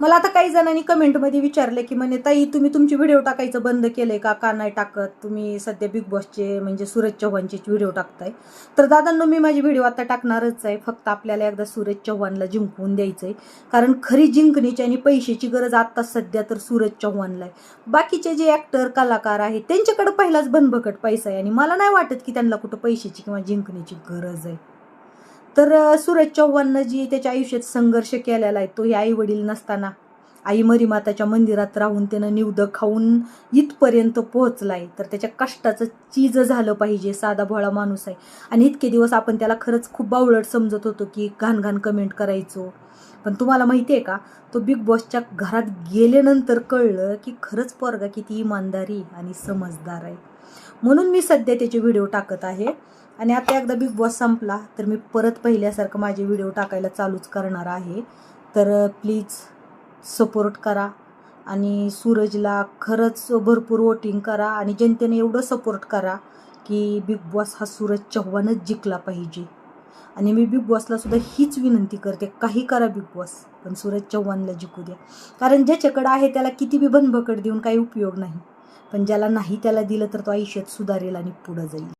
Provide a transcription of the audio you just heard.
मला आता काही जणांनी कमेंटमध्ये विचारले की म्हणे ताई तुम्ही तुमचे व्हिडिओ टाकायचं बंद केले का? का नाही टाकत? तुम्ही सध्या बिग बॉसचे म्हणजे सूरज चव्हाणचे व्हिडिओ टाकताय. तर दादांनो मी माझे व्हिडिओ आता टाकणारच आहे. फक्त आपल्याला एकदा सूरज चव्हाणला जिंकवून द्यायचंय. कारण खरी जिंकण्याची आणि पैशाची गरज आता सध्या तर सूरज चव्हाणला आहे. बाकीचे जे ॲक्टर कलाकार आहेत त्यांच्याकडे पहिलाच बनभकट पैसा आहे. आणि मला नाही वाटत की त्यांना कुठं पैशाची किंवा जिंकण्याची गरज आहे. तर सूरज चव्हाणनं जी त्याच्या आयुष्यात संघर्ष केलेला आहे तो हे आई वडील नसताना आई मरीमाताच्या मंदिरात राहून त्यानं निवद खाऊन इथपर्यंत पोहोचलाय. तर त्याच्या कष्टाचं चीज झालं पाहिजे साधा भोळा माणूस आहे. आणि इतके दिवस आपण त्याला खरंच खूप बावळट समजत होतो की घाण घाण कमेंट करायचो. पण तुम्हाला माहिती आहे का तो बिग बॉसच्या घरात गेल्यानंतर कळलं की खरंच पोरगा किती इमानदारी आणि समजदार आहे. म्हणून मी सध्या त्याचे व्हिडिओ टाकत आहे. आणि आता एकदा बिग बॉस संपला तर मी परत पहिल्यासारखं माझे व्हिडिओ टाकायला चालूच करणार आहे. तर प्लीज सपोर्ट करा आणि सूरजला खरंच भरपूर वोटिंग करा आणि जनतेने एवढं सपोर्ट करा की बिग बॉस हा सूरज चव्हाणच जिंकला पाहिजे. आणि मी बिग बॉसला सुद्धा हीच विनंती करते काही करा बिग बॉस पण सूरज चव्हाणला जिंकू द्या. कारण ज्याच्याकडं आहे त्याला किती बी बनबकट देऊन काही उपयोग नाही. पण ज्याला नाही त्याला दिलं तर तो आयुष्यात सुधारेल आणि पुढं जाईल.